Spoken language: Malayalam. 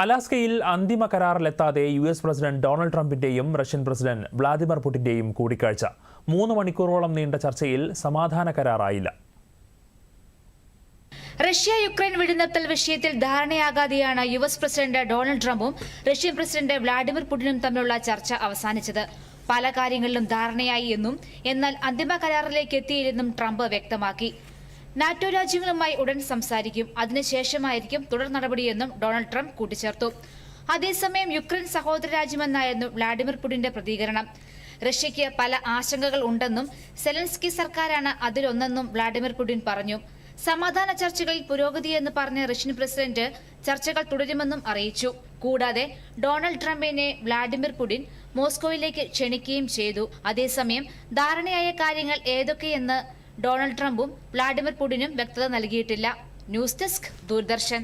അലാസ്കയിൽ അന്തിമ കരാറിലെത്താതെ യു എസ് പ്രസിഡന്റ് ഡൊണാൾഡ് ട്രംപിന്റെയും റഷ്യൻ പ്രസിഡന്റ് വ്ളാദിമിർ പുടിന്റെയും കൂടിക്കാഴ്ച. മൂന്ന് മണിക്കൂറോളം നീണ്ട ചർച്ചയിൽ സമാധാന കരാറായില്ല. റഷ്യ യുക്രൈൻ വെടിനിർത്തൽ വിഷയത്തിൽ ധാരണയാകാതെയാണ് യു എസ് പ്രസിഡന്റ് ഡൊണാൾഡ് ട്രംപും റഷ്യൻ പ്രസിഡന്റ് വ്ളാഡിമിർ പുടിനും തമ്മിലുള്ള ചർച്ച അവസാനിച്ചത്. പല കാര്യങ്ങളിലും ധാരണയായി എന്നും എന്നാൽ അന്തിമ കരാറിലേക്ക് എത്തിയില്ലെന്നും ട്രംപ് വ്യക്തമാക്കി. നാറ്റോ രാജ്യങ്ങളുമായി ഉടൻ സംസാരിക്കും. അതിനുശേഷമായിരിക്കും തുടർ നടപടിയെന്നും ഡൊണാൾഡ് ട്രംപ് കൂട്ടിച്ചേർത്തു. അതേസമയം യുക്രൈൻ സഹോദര രാജ്യമെന്നായിരുന്നു വ്ളാഡിമിർ പുടിന്റെ പ്രതികരണം. റഷ്യയ്ക്ക് പല ആശങ്കകൾ ഉണ്ടെന്നും സെലൻസ്കി സർക്കാരാണ് അതിലൊന്നെന്നും വ്ളാഡിമിർ പുടിൻ പറഞ്ഞു. സമാധാന ചർച്ചകളിൽ പുരോഗതിയെന്ന് പറഞ്ഞ റഷ്യൻ പ്രസിഡന്റ് ചർച്ചകൾ തുടരുമെന്നും അറിയിച്ചു. കൂടാതെ ഡൊണാൾഡ് ട്രംപിനെ വ്ളാഡിമിർ പുടിൻ മോസ്കോയിലേക്ക് ക്ഷണിക്കുകയും ചെയ്തു. അതേസമയം ധാരണയായ കാര്യങ്ങൾ ഏതൊക്കെയെന്ന് ഡൊണാൾഡ് ട്രംപും വ്ളാഡിമിർ പുടിനും വ്യക്തത നൽകിയിട്ടില്ല. News desk Doordarshan.